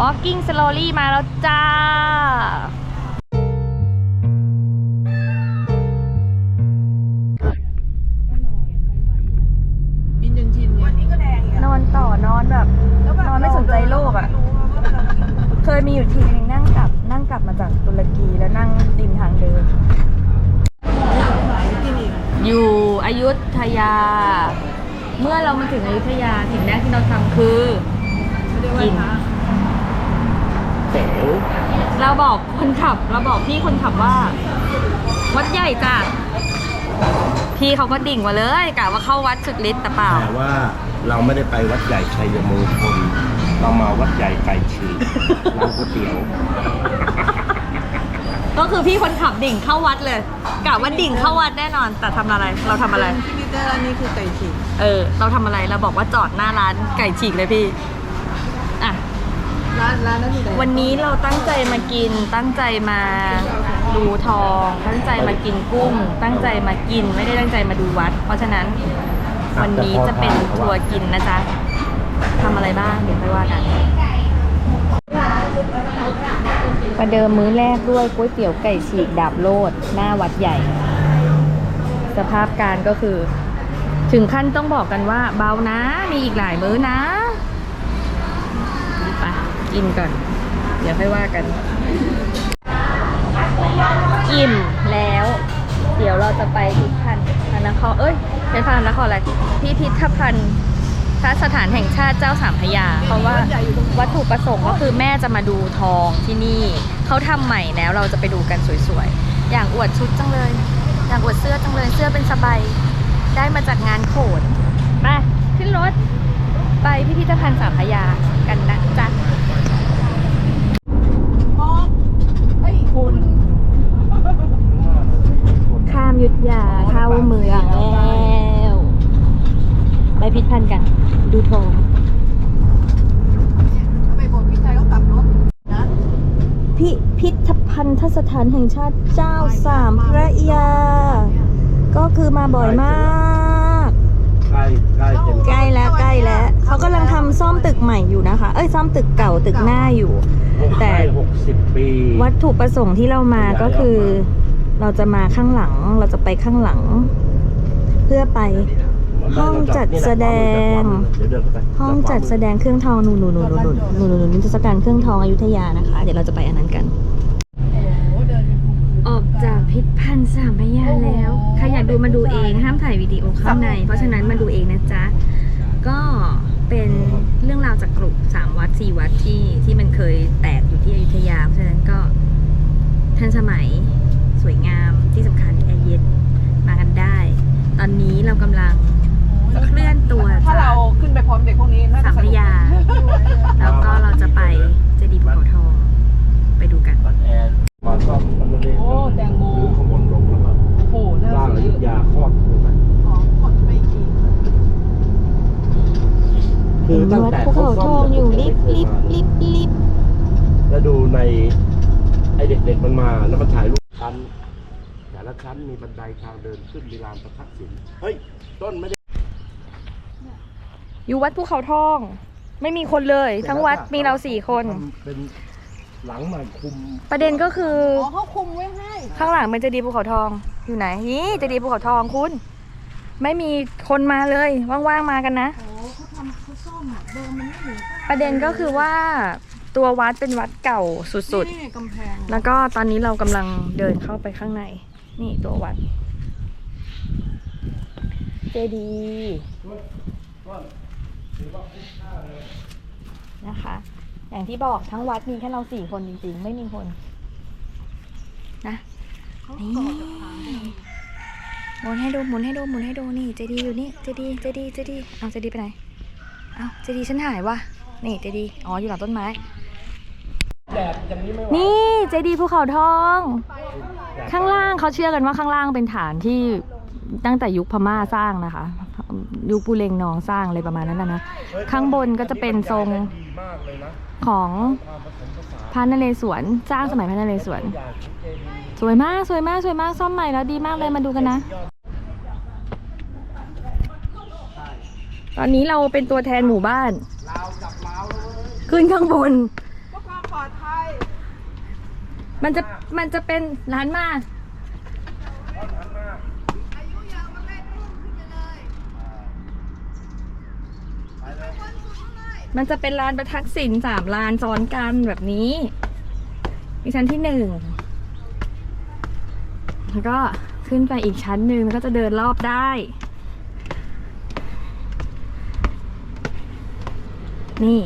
Walking slowly มาแล้วจ้าบินจนชินวันนี้ก็แดงนอนต่อนอนแบบนอนไม่สนใจโลกอะ เคยมีอยู่ทีนึงนั่งกลับนั่งกลับมาจากตุรกีแล้วนั่งริมทางเดิน อยู่อยุธยา เมื่อเรามาถึงอยุธยาสิ่งแรกที่เราทำคือกิน เต๋วเราบอกคนขับ เราบอกพี่คนขับว่า วัดใหญ่จ้ะ พี่เขาก็ดิ่งมาเลยกะว่าเข้าวัดสุดฤทธิ์แต่เปล่า แต่ว่าเราไม่ได้ไปวัดใหญ่ชัยมงคลเรามาวัดใหญ่ไก่ฉีกร้านก๋วยเตี๋ยว ก็คือพี่คนขับดิ่งเข้าวัดเลยกะว่าดิ่งเข้าวัดแน่นอน แต่ทำอะไร เราทำอะไรที่นี่แต่ร้านนี้คือไก่ฉีกเออ เราทำอะไร เราบอกว่าจอดหน้าร้านไก่ฉีกเลยพี่อะ ร้านร้านนั้นอยู่ไหนวันนี้เราตั้งใจมากิน ตั้งใจมาดูทอง ตั้งใจมากินกุ้ง ตั้งใจมากิน ไม่ได้ตั้งใจมาดูวัด เพราะฉะนั้นวันนี้จะเป็นทัวร์กินนะจ๊ะทำอะไรบ้างเดี๋ยวไปว่ากันประเดิมมื้อแรกด้วยก๋วยเตี๋ยวไก่ฉีกดาบโลด หน้าวัดใหญ่ สภาพการก็คือ ถึงขั้นต้องบอกกันว่าเบานะ มีอีกหลายมื้อนะไป กินก่อน เดี๋ยวค่อยว่ากัน อิ่มแล้ว เดี๋ยวเราจะไปพิพิธภัณฑ์พระนครเอ้ยเป็นพระนครอะไรพิพิธภัณฑ์พระสถานแห่งชาติเจ้าสามพยา เพราะว่าวัตถุประสงค์ก็คือแม่จะมาดูทองที่นี่เขาทำใหม่แล้วเราจะไปดูกันสวยๆ อย่างอวดชุดจังเลย อย่างอวดเสื้อจังเลยเสื้อเป็นสบายได้มาจากงานโขนไปขึ้นรถไปพิพิธภัณฑ์สามพยากันนะจ๊ะ มองเฮ้ยคุณ ข้าม ยุทธยาเข้าเมืองแล้วไปพิพิธภัณฑ์กัน ดูทองทำไมบอกพี่ชายเขาขับรถนะพิพิธภัณฑสถานแห่งชาติเจ้าสามพระยา ก็คือมาบ่อยมากใกล้ใกล้เป็นใกล้แล้วใกล้แล้วเขากำลังทำซ่อมตึกใหม่อยู่นะคะ เอ้ยซ่อมตึกเก่าตึกหน้าอยู่ แต่หกสิบปี วัตถุประสงค์ที่เรามาก็คือ เราจะมาข้างหลัง เราจะไปข้างหลัง เพื่อไปห้องจัดแสดง ห้องจัดแสดงเครื่องทองนูนูนูนนูนูนูนูนิทรรศการเครื่องทองอยุธยานะคะ เดี๋ยวเราจะไปอันนั้นกัน ออกจากพิพันธ์สามพยาแล้ว ใครอยากดูมาดูเองห้ามถ่ายวิดีโอข้างใน เพราะฉะนั้นมาดูเองนะจ๊ะ ก็เป็นเรื่องราวจากกลุ่มสามวัดสี่วัดที่ที่มันเคยแตกอยู่ที่อยุธยา เพราะฉะนั้นก็ทันสมัย สวยงามที่สำคัญแอร์เย็นมากันได้ ตอนนี้เรากำลังเคลื่อนตัวถ้าเราขึ้นไปพร้อมเด็กพวกนี้น่จะสามพระยา แล้วก็เราจะไปเจดีย์ภูเขาทองไปดูกันบัดแอร์มาซ่อมมันเลยโอ้แตงโมรื้อขบวนลงแล้วก็โอ้โหน่าร่างอซื้ยุอธยาครอบคลุมอ๋อกดไปกี่คือตั้งวัดแต่ภูเขาทองอยู่ลิบลิบลิบลิบแล้วดูในไอเด็กๆมันมาแล้วมันถ่ายรูป ชั้น แต่ละชั้นมีบันไดทางเดินขึ้นมีลานประทักษิณเฮ้ย ต้นไม่ได้ อยู่วัดภูเขาทอง ไม่มีคนเลย ทั้งวัดมีเราสี่คนทำเป็นหลังมาคุม ประเด็นก็คืออ๋อเขาคุมไว้ให้ข้างหลังเป็นเจดีย์ภูเขาทองอยู่ไหนนี่เจดีย์ภูเขาทองคุณ ไม่มีคนมาเลยว่างๆมากันนะ โอ้เขาทำเขาซ่อมอะเดิมมันไม่เหมือนประเด็นก็คือว่า ตัววัดเป็นวัดเก่าสุดนี่กำแพงๆ แล้วก็ตอนนี้เรากำลังเดินเข้าไปข้างใน นี่ตัววัด เจดีย์นะคะ อย่างที่บอกทั้งวัดมีแค่เราสี่คนจริงๆ ไม่มีคน นะ เขานี่ต่อจากทางเดิมหมุนให้ดูหมุนให้ดูหมุนให้ดูนี่เจดีอยู่นี่เจดีเจดีเจดีเอาเจดีไปไหนเอาเจดีฉันหายวะนี่เจดีอ๋ออยู่หลังต้นไม้แดดอย่างนี้ไม่ไหวนี่เจดีภูเขาทอง ข้างล่างเขาเชื่อกันว่าข้างล่างเป็นฐานที่ตั้งแต่ยุคพม่าสร้างนะคะ ยุคปูเลงนองสร้างอะไรประมาณนั้นนะนะข้างบนก็จะเป็นทรงดีมากเลยนะของความผสมผสานพระนเรศวรสร้างสมัยพระนเรศวร อย่างของเจดีย์สวยมากสวยมากสวยมากซ่อมใหม่แล้วดีมากเลยมาดูกันนะ ตอนนี้เราเป็นตัวแทนหมู่บ้านขึ้นข้างบนก็ มันจะมันจะเป็นร้านมามันจะเป็นลานประทักษิณสามลานซ้อนกันแบบนี้มีชั้นที่หนึ่งแล้วก็ขึ้นไปอีกชั้นหนึ่งแล้วก็จะเดินรอบได้ นี่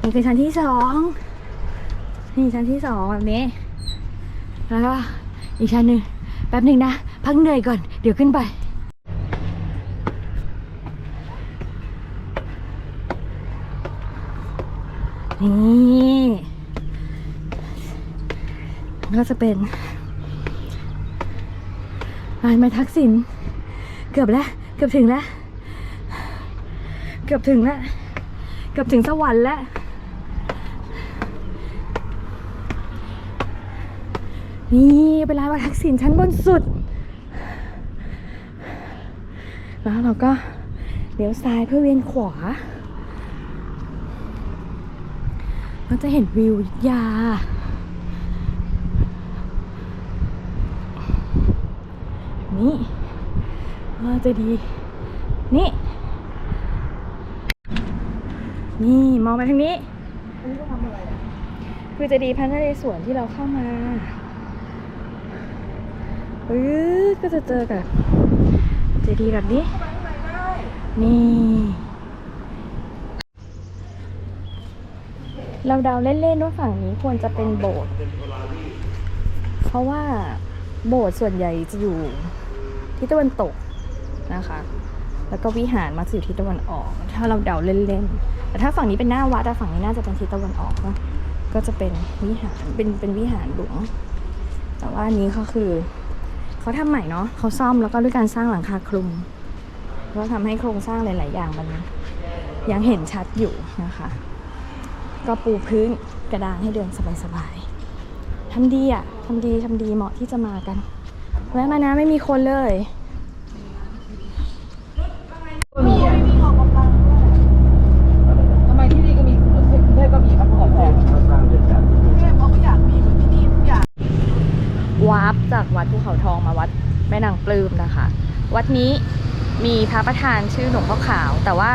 นี่คือชั้นที่สอง นี่ชั้นที่สองแบบนี้ แล้วก็อีกชั้นหนึ่งแป๊บหนึ่งนะ พักเหนื่อยก่อน เดี๋ยวขึ้นไป นี่ก็จะเป็นลานไม้ทักษิณเกือบแล้ว เกือบถึงแล้ว เกือบถึงแล้ว เกือบถึงสวรรค์แล้ว นี่เป็นลานไม้ทักษิณชั้นบนสุด แล้วเราก็เลี้ยวซ้ายเพื่อเวียนขวา เราจะเห็นวิวอยุธยา นี่ว่าจะดี นี่ นี่มองไปทางนี้อันนี้ก็ทำอะไรอะคือจะดีพระนเรศวรที่เราเข้ามา ปื๊ดก็จะเจอกับเจดีย์แบบนี้ นี่เราเดาเล่นๆว่าฝั่งนี้ควรจะเป็นโบสถ์เพราะว่าโบสถ์ส่วนใหญ่จะอยู่ทิศตะวันตกนะคะ แล้วก็วิหารมักจะอยู่ทิศตะวันออก ถ้าเราเดาเล่นๆ แต่ถ้าฝั่งนี้เป็นหน้าวัดฝั่งนี้น่าจะเป็นทิศตะวันออกก็จะเป็นวิหาร เป็นเป็นวิหารหลวง แต่ว่าอันนี้เขาคือ เขาทำใหม่เนาะเขาซ่อมแล้วก็ด้วยการสร้างหลังคาคลุมก็ทำให้โครงสร้างหลาย ๆ อย่างมันยังเห็นชัดอยู่นะคะ ก็ปูพื้นกระดานให้เดินสบาย ๆทำดีอะทำดีทำดีเหมาะที่จะมากันแวะมานะไม่มีคนเลย ก็มีอะมีออกกำลังด้วยทำไมที่นี่ก็มีกรุงเทพก็มีครับของแพง ถ้าสร้างเรียนแบบที่ กรุงเทพเขาก็อยากมีเหมือนที่นี่ทุกอย่าง วาร์ปจากวัดภูเขาทองมาวัดแม่ นางปลื้มนะคะ วัดนี้มีพระประธานชื่อหลวงพ่อขาว แต่ว่า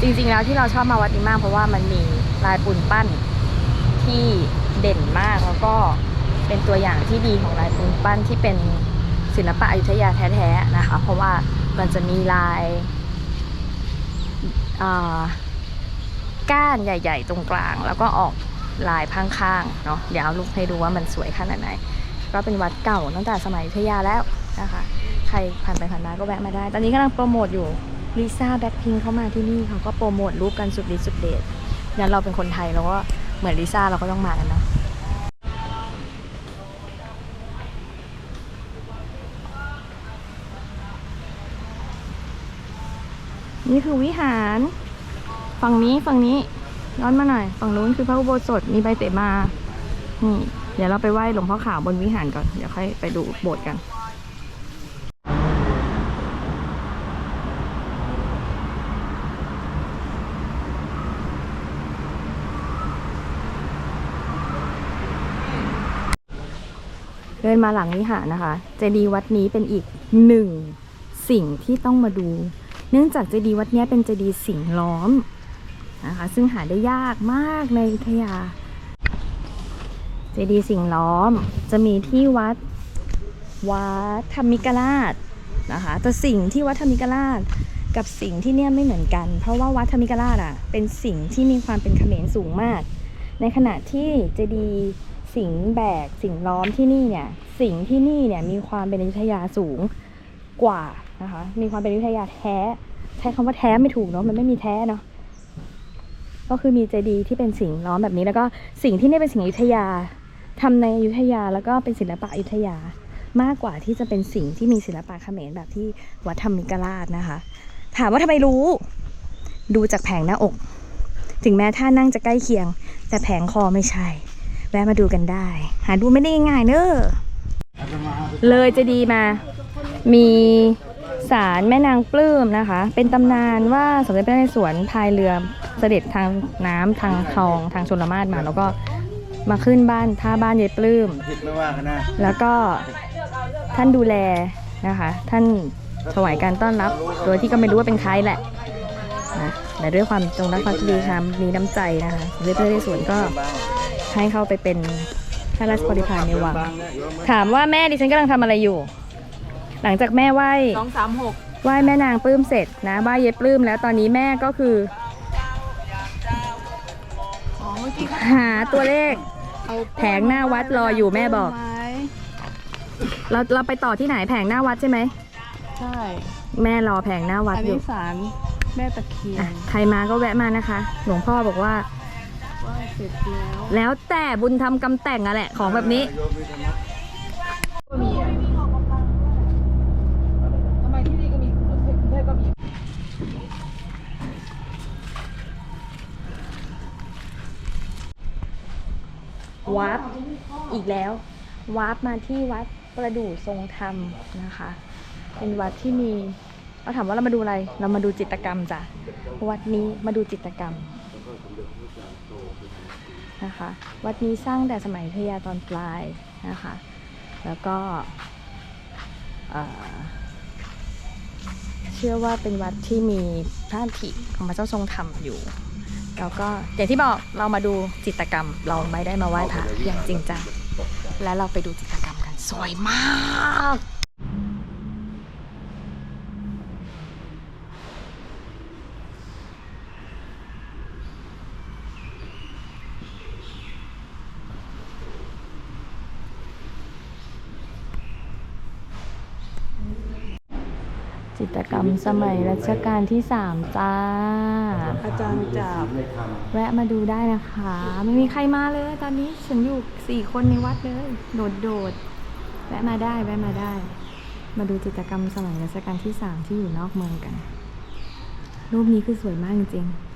จริงๆแล้วที่เราชอบมาวัดนี้มาก เพราะว่ามันมีลายปูนปั้นที่เด่นมากแล้วก็เป็นตัวอย่างที่ดีของลายปูนปั้นที่เป็นศิลปะอยุธยาแท้ๆนะคะ เพราะว่ามันจะมีลายก้านใหญ่ ๆ ตรงกลาง แล้วก็ออกลายข้างๆเนาะเดี๋ยวเอารูปให้ดูว่ามันสวยขนาดไหน ก็เป็นวัดเก่าตั้งแต่สมัยอยุธยาแล้ว นะคะ ใครผ่านไปผ่านมาก็แวะมาได้ ตอนนี้กำลังโปรโมทอยู่ลิซ่าแบ็คพิงเข้ามาที่นี่เขาก็โปรโมทรูปกันสุดฤทธิ์สุดเดชงั้นเราเป็นคนไทยเราก็เหมือนลิซ่าเราก็ต้องมากันเนาะนี่คือวิหาร ฝั่งนี้ฝั่งนี้ย้อนมาหน่อย ฝั่งนู้นคือพระอุโบสถมีใบเสมานี่เดี๋ยวเราไปไหว้หลวงพ่อขาวบนวิหารก่อน เดี๋ยวค่อยไปดูโบสถ์กัน นมาหลังวิหารนะคะ เจดีย์วัดนี้เป็นอีกหนึ่งสิ่งที่ต้องมาดู เนื่องจากเจดีย์วัดนี้เป็นเจดีย์สิงล้อมนะคะ ซึ่งหาได้ยากมากในอยุธยา เจดีย์สิงล้อมจะมีที่วัดวัดธรรมิกราชนะคะ แต่สิ่งที่วัดธรรมิกราชกับสิ่งที่เนี่ยไม่เหมือนกัน เพราะว่าวัดธรรมิกราชอะเป็นสิ่งที่มีความเป็นเขมรสูงมาก ในขณะที่เจดีย์ สิงแบกสิงล้อมที่นี่เนี่ยสิ่งที่นี่เนี่ยมีความเป็นอยุธยาสูงกว่านะคะ มีความเป็นอยุธยาแท้ ใช้คำว่าแท้ไม่ถูกเนาะมันไม่มีแท้เนาะก็คือมีเจดีย์ที่เป็นสิ่งล้อมแบบนี้แล้วก็สิ่งที่นี่เป็นสิ่งอยุธยาทำในอยุธยาแล้วก็เป็นศิลปะอยุธยามากกว่าที่จะเป็นสิ่งที่มีศิลปะเขมรแบบที่วัดธรรมิกราชนะคะ ถามว่าทำไมรู้ ดูจากแผงหน้าอก ถึงแม้ท่านั่งจะใกล้เคียง แต่แผงคอไม่ใช่ แวะมาดูกันได้ หาดูไม่ได้ง่ายๆเนอะเลยเจดีย์มา มีศาลแม่นางปลื้มนะคะ เป็นตำนานว่าสมเด็จพระนเรศวรพายเรือเสด็จทางน้ำทางคลองทางชนละมาศมา แล้วก็มาขึ้นบ้านท่าบ้านยายปลื้มผิดไม่ว่ากันนะแล้วก็ท่านดูแลนะคะ ท่านถวายการต้อนรับ โดยที่ก็ไม่รู้ว่าเป็นใครแหละนะแต่ด้วยความจงรักภักดีค่ะมีน้ำใจนะคะเรือเพื่อที่สวนก็ ให้เข้าไปเป็นข้าราชบริพารในวัง ถามว่าแม่ดิฉันกำลังทำอะไรอยู่ หลังจากแม่ไหว้สองสามหกไหว้แม่นางปลื้มเสร็จนะไหว้เย็บปลื้มแล้วตอนนี้แม่ก็คือ อ๋อเมื่อกี้เขาหาตัวเลข เอาแผงหน้าวัดรออยู่แม่บอกไม้เราเราไปต่อที่ไหนแผงหน้าวัดใช่ไหม ใช่ แม่รอแผงหน้าวัดอันอนี้ยู่สารแม่ตะเคียอะน ใครมาก็แวะมานะคะ หลวงพ่อบอกว่า ว่าเสร็จแล้วแล้วแต่บุญทำกำแต่งอะแหละของแบบนี้ก็มีอะทำไมที่นี่ก็มีกรุงเทพก็มี วาร์ปอีกแล้ว วาร์ปมาที่วัดประดู่ทรงธรรมนะคะ เป็นวัดที่มีเราถามว่าเรามาดูอะไร เรามาดูจิตรกรรมจ้ะวัดนี้มาดูจิตรกรรม นะคะ วัดนี้สร้างแต่สมัยพยาตอนปลายนะคะ แล้วก็เชื่อว่าเป็นวัดที่มีพระธิของพระเจ้าทรงธรรมอยู่แล้วก็อย่างที่บอกเรามาดูจิตรกรรม เราไม่ได้มาไหว้พระอย่างจริงจังและเราไปดูจิตรกรรมกันสวยมาก จิตรกรรมสมัยรัชกาลที่สามจ้า อาจารย์จับแวะมาดูได้นะคะ ไม่มีใครมาเลย ตอนนี้ฉันอยู่สี่คนในวัดเลย โดดโดดแวะมาได้แวะมาได้ มาดูจิตรกรรมสมัยรัชกาลที่สามที่อยู่นอกเมืองกัน รูปนี้คือสวยมากจริงๆ